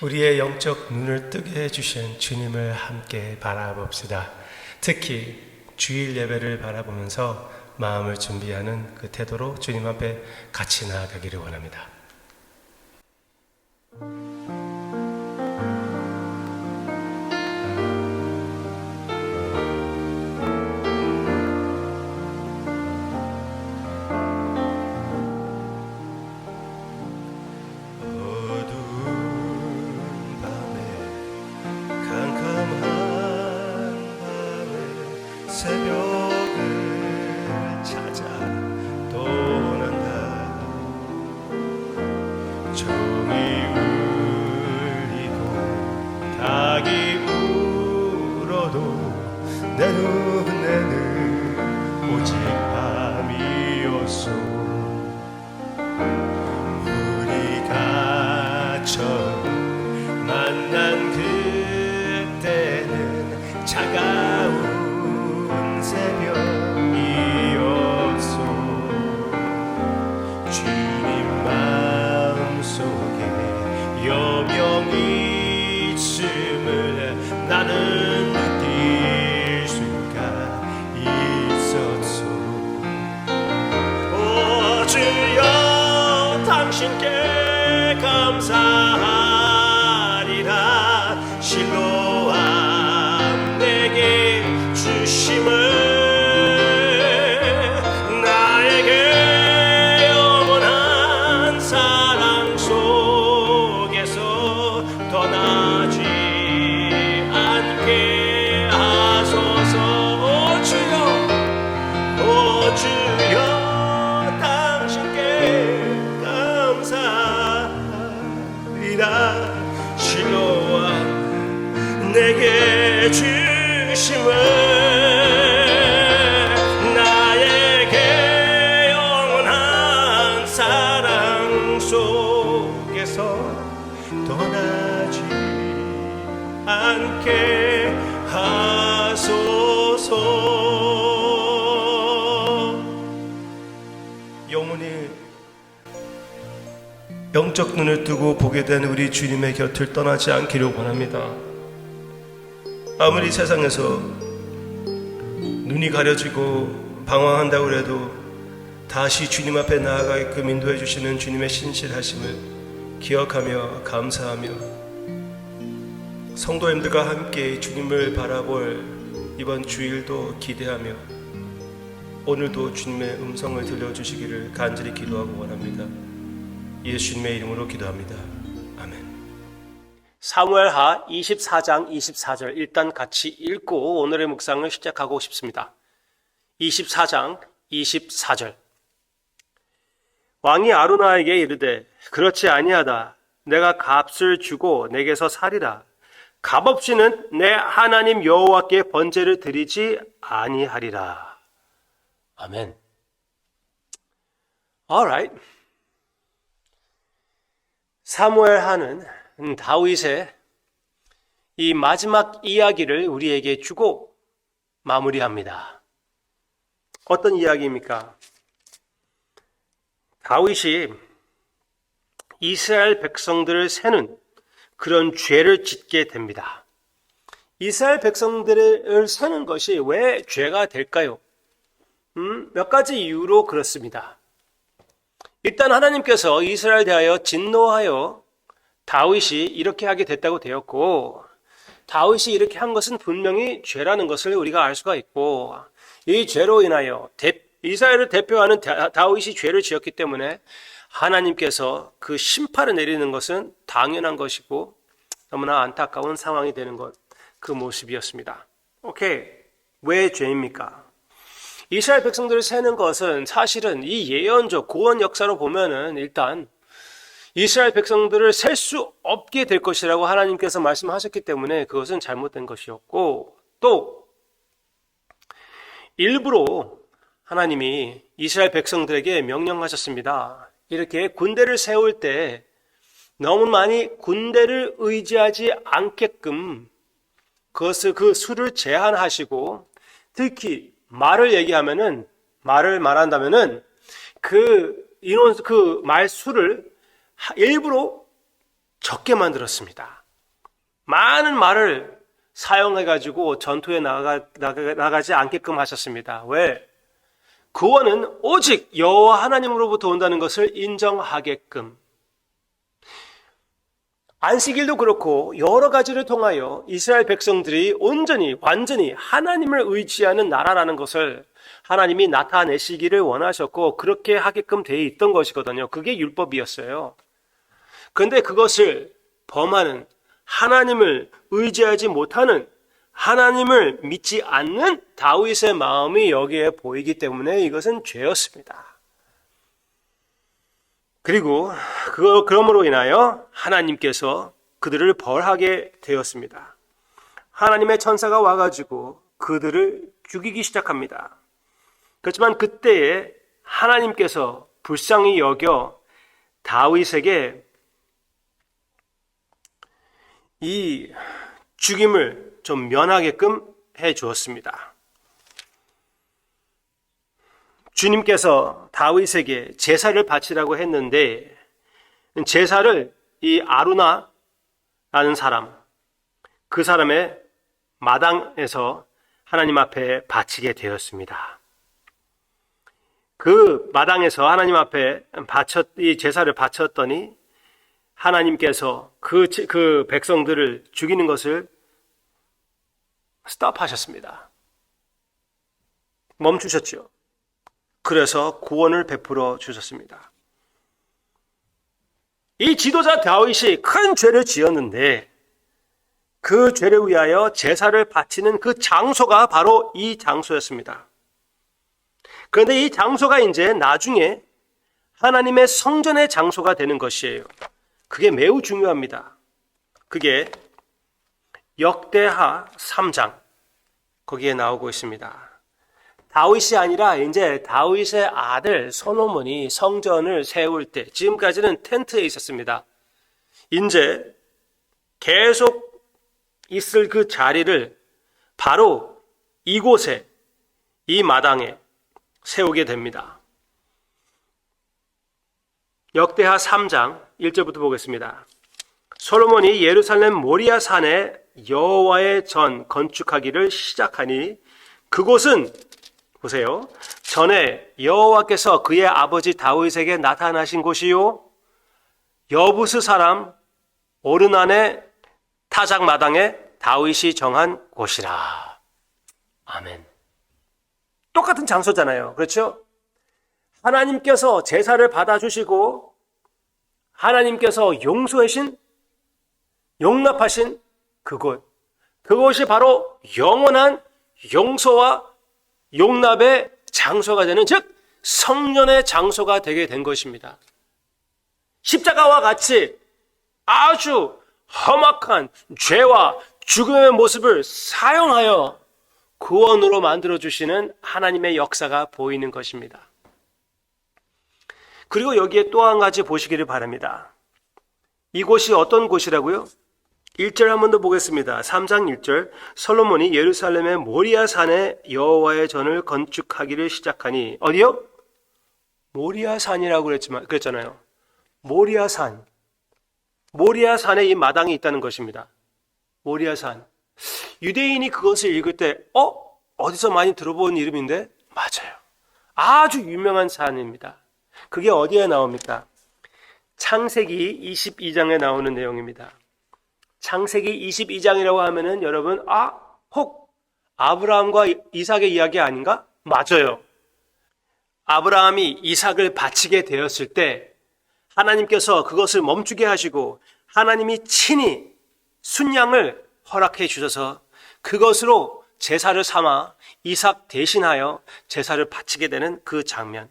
우리의 영적 눈을 뜨게 해주신 주님을 함께 바라봅시다. 특히 주일 예배를 바라보면서 마음을 준비하는 그 태도로 주님 앞에 같이 나아가기를 원합니다. 감사하리라. 실로암 내게 주심을 감사리라 실로와 내게 주심을 영적 눈을 뜨고 보게 된 우리 주님의 곁을 떠나지 않기를 원합니다. 아무리 세상에서 눈이 가려지고 방황한다고 해도 다시 주님 앞에 나아가게끔 인도해 주시는 주님의 신실하심을 기억하며 감사하며 성도님들과 함께 주님을 바라볼 이번 주일도 기대하며 오늘도 주님의 음성을 들려주시기를 간절히 기도하고 원합니다. 예수님의 이름으로 기도합니다. 아멘. 사무엘하 24장 24절 일단 같이 읽고 오늘의 묵상을 시작하고 싶습니다. 24장 24절 왕이 아루나에게 이르되 그렇지 아니하다 내가 값을 주고 내게서 살이라 값 없이는 내 하나님 여호와께 번제를 드리지 아니하리라. 아멘. Alright. 사무엘 하는 다윗의 이 마지막 이야기를 우리에게 주고 마무리합니다. 어떤 이야기입니까? 다윗이 이스라엘 백성들을 세는 그런 죄를 짓게 됩니다. 이스라엘 백성들을 세는 것이 왜 죄가 될까요? 음, 몇 가지 이유로 그렇습니다. 일단 하나님께서 이스라엘 대하여 진노하여 다윗이 이렇게 하게 됐다고 되었고 다윗이 이렇게 한 것은 분명히 죄라는 것을 우리가 알 수가 있고 이 죄로 인하여 대- 이스라엘을 대표하는 다- 다윗이 죄를 지었기 때문에 하나님께서 그 심판을 내리는 것은 당연한 것이고 너무나 안타까운 상황이 되는 것 그 모습이었습니다. 오케이 왜 죄입니까? 이스라엘 백성들을 세는 것은 사실은 이 예언적 구원 역사로 보면은 일단 이스라엘 백성들을 셀 수 없게 될 것이라고 하나님께서 말씀하셨기 때문에 그것은 잘못된 것이었고 또 일부러 하나님이 이스라엘 백성들에게 명령하셨습니다. 이렇게 군대를 세울 때 너무 많이 군대를 의지하지 않게끔 그것을 그 수를 제한하시고 특히 말을 얘기하면은 말을 말한다면은 그 인원 그 말수를 하- 일부러 적게 만들었습니다. 많은 말을 사용해 가지고 전투에 나가, 나가, 나가지 않게끔 하셨습니다. 왜? 구원은 오직 여호와 하나님으로부터 온다는 것을 인정하게끔. 안식일도 그렇고 여러 가지를 통하여 이스라엘 백성들이 온전히 완전히 하나님을 의지하는 나라라는 것을 하나님이 나타내시기를 원하셨고 그렇게 하게끔 돼 있던 것이거든요. 그게 율법이었어요. 그런데 그것을 범하는 하나님을 의지하지 못하는 하나님을 믿지 않는 다윗의 마음이 여기에 보이기 때문에 이것은 죄였습니다. 그리고 그 그러므로 인하여 하나님께서 그들을 벌하게 되었습니다. 하나님의 천사가 와가지고 그들을 죽이기 시작합니다. 그렇지만 그때에 하나님께서 불쌍히 여겨 다윗에게 이 죽임을 좀 면하게끔 해 주었습니다. 주님께서 다윗에게 제사를 바치라고 했는데 제사를 이 아루나라는 사람 그 사람의 마당에서 하나님 앞에 바치게 되었습니다. 그 마당에서 하나님 앞에 바쳤 이 제사를 바쳤더니 하나님께서 그, 제- 그 백성들을 죽이는 것을 스탑하셨습니다. 멈추셨죠. 그래서 구원을 베풀어 주셨습니다. 이 지도자 다윗이 큰 죄를 지었는데 그 죄를 위하여 제사를 바치는 그 장소가 바로 이 장소였습니다. 그런데 이 장소가 이제 나중에 하나님의 성전의 장소가 되는 것이에요. 그게 매우 중요합니다. 그게 역대하 3장 거기에 나오고 있습니다. 다윗이 아니라 이제 다윗의 아들 솔로몬이 성전을 세울 때 지금까지는 텐트에 있었습니다. 이제 계속 있을 그 자리를 바로 이곳에 이 마당에 세우게 됩니다. 역대하 3장 1절부터 보겠습니다. 솔로몬이 예루살렘 모리아 산에 여호와의 전 건축하기를 시작하니 그곳은 보세요. 전에 여호와께서 그의 아버지 다윗에게 나타나신 곳이요 여부스 사람 오르난의 타작 마당에 다윗이 정한 곳이라. 아멘. 똑같은 장소잖아요. 그렇죠? 하나님께서 제사를 받아주시고 하나님께서 용서하신 용납하신 그곳 그곳이 바로 영원한 용서와 용납의 장소가 되는 즉 성년의 장소가 되게 된 것입니다. 십자가와 같이 아주 험악한 죄와 죽음의 모습을 사용하여 구원으로 만들어 주시는 하나님의 역사가 보이는 것입니다. 그리고 여기에 또 한 가지 보시기를 바랍니다. 이곳이 어떤 곳이라고요? 1절 한 번 더 보겠습니다. 3장 1절 솔로몬이 예루살렘의 모리아 산에 여호와의 전을 건축하기를 시작하니 어디요? 모리아 산이라고 그랬지만 그랬잖아요. 모리아 산. 모리아 산에 이 마당이 있다는 것입니다. 모리아 산. 유대인이 그것을 읽을 때 어? 어디서 많이 들어본 이름인데? 맞아요. 아주 유명한 산입니다. 그게 어디에 나옵니까? 창세기 22장에 나오는 내용입니다. 창세기 22장이라고 하면은 여러분, 아, 혹 아브라함과 이삭의 이야기 아닌가? 맞아요. 아브라함이 이삭을 바치게 되었을 때 하나님께서 그것을 멈추게 하시고 하나님이 친히 순양을 허락해 주셔서 그것으로 제사를 삼아 이삭 대신하여 제사를 바치게 되는 그 장면.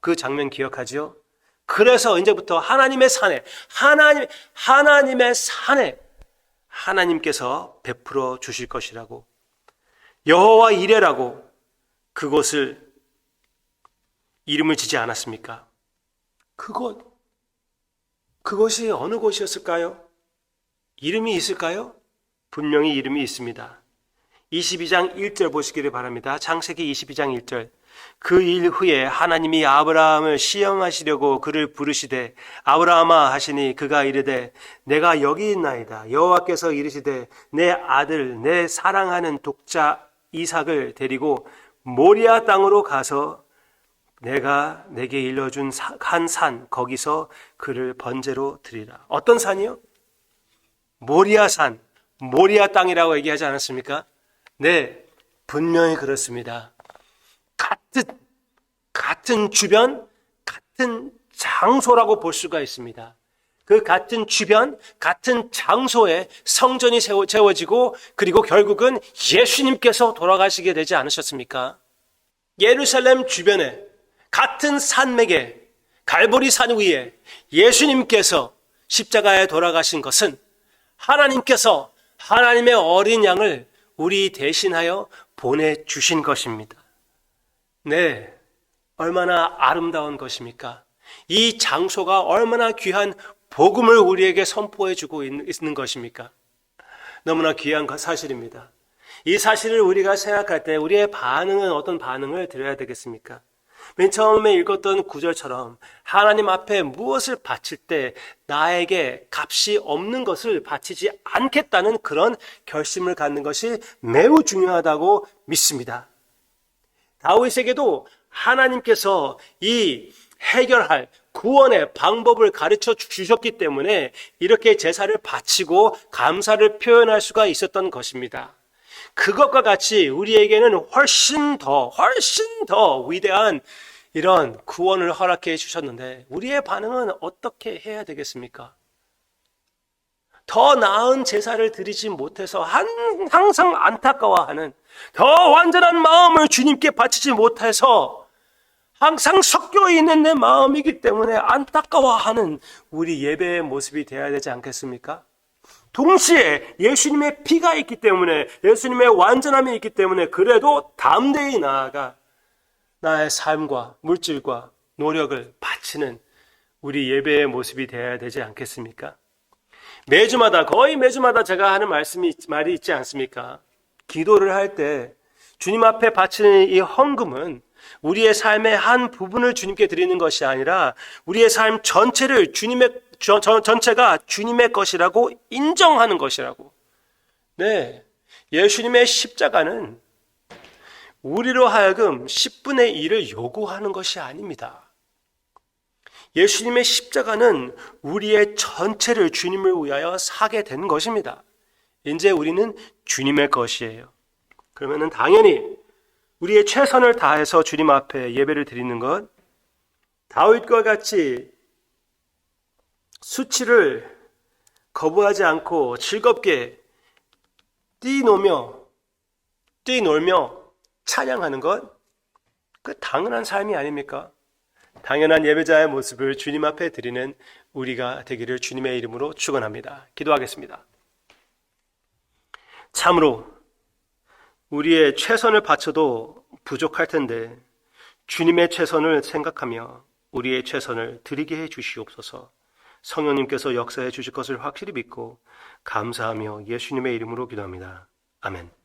그 장면 기억하지요? 그래서 이제부터 하나님의 산에 하나님 하나님의 산에 하나님께서 베풀어 주실 것이라고 여호와 이레라고 그곳을 이름을 지지 않았습니까? 그곳 그것이 어느 곳이었을까요? 이름이 있을까요? 분명히 이름이 있습니다. 22장 1절 보시기를 바랍니다. 창세기 22장 1절. 그 일 후에 하나님이 아브라함을 시험하시려고 그를 부르시되 아브라함아 하시니 그가 이르되 내가 여기 있나이다 여호와께서 이르시되 내 아들 내 사랑하는 독자 이삭을 데리고 모리아 땅으로 가서 내가 내게 일러준 한 산 거기서 그를 번제로 드리라 어떤 산이요? 모리아 산 모리아 땅이라고 얘기하지 않았습니까? 네 분명히 그렇습니다. 같은 주변, 같은 장소라고 볼 수가 있습니다. 그 같은 주변, 같은 장소에 성전이 세워- 세워지고 그리고 결국은 예수님께서 돌아가시게 되지 않으셨습니까? 예루살렘 주변에 같은 산맥에 갈보리 산 위에 예수님께서 십자가에 돌아가신 것은 하나님께서 하나님의 어린 양을 우리 대신하여 보내주신 것입니다. 네, 얼마나 아름다운 것입니까? 이 장소가 얼마나 귀한 복음을 우리에게 선포해 주고 있는 것입니까? 너무나 귀한 거- 사실입니다. 이 사실을 우리가 생각할 때 우리의 반응은 어떤 반응을 드려야 되겠습니까? 맨 처음에 읽었던 구절처럼 하나님 앞에 무엇을 바칠 때 나에게 값이 없는 것을 바치지 않겠다는 그런 결심을 갖는 것이 매우 중요하다고 믿습니다. 다윗에게도 하나님께서 이 해결할 구원의 방법을 가르쳐 주셨기 때문에 이렇게 제사를 바치고 감사를 표현할 수가 있었던 것입니다. 그것과 같이 우리에게는 훨씬 더, 훨씬 더 위대한 이런 구원을 허락해 주셨는데 우리의 반응은 어떻게 해야 되겠습니까? 더 나은 제사를 드리지 못해서 한, 항상 안타까워하는 더 완전한 마음을 주님께 바치지 못해서 항상 섞여 있는 내 마음이기 때문에 안타까워하는 우리 예배의 모습이 되어야 되지 않겠습니까? 동시에 예수님의 피가 있기 때문에 예수님의 완전함이 있기 때문에 그래도 담대히 나아가 나의 삶과 물질과 노력을 바치는 우리 예배의 모습이 되어야 되지 않겠습니까? 매주마다 거의 매주마다 제가 하는 말씀이 말이 있지 않습니까? 기도를 할 때 주님 앞에 바치는 이 헌금은 우리의 삶의 한 부분을 주님께 드리는 것이 아니라 우리의 삶 전체를 주님의 저- 저- 전체가 주님의 것이라고 인정하는 것이라고. 네. 예수님의 십자가는 우리로 하여금 10분의 1을 요구하는 것이 아닙니다. 예수님의 십자가는 우리의 전체를 주님을 위하여 사게 된 것입니다. 이제 우리는 주님의 것이에요. 그러면은 당연히 우리의 최선을 다해서 주님 앞에 예배를 드리는 것, 다윗과 같이 수치를 거부하지 않고 즐겁게 뛰노며 뛰놀며 찬양하는 것, 그 당연한 삶이 아닙니까? 당연한 예배자의 모습을 주님 앞에 드리는 우리가 되기를 주님의 이름으로 축원합니다. 기도하겠습니다. 참으로 우리의 최선을 바쳐도 부족할 텐데 주님의 최선을 생각하며 우리의 최선을 드리게 해 주시옵소서. 성령님께서 역사해 주실 것을 확실히 믿고 감사하며 예수님의 이름으로 기도합니다. 아멘.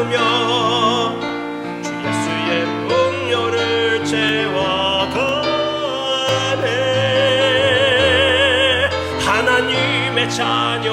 나누며 주 예수의 풍요를 채워가네 하나님의 자녀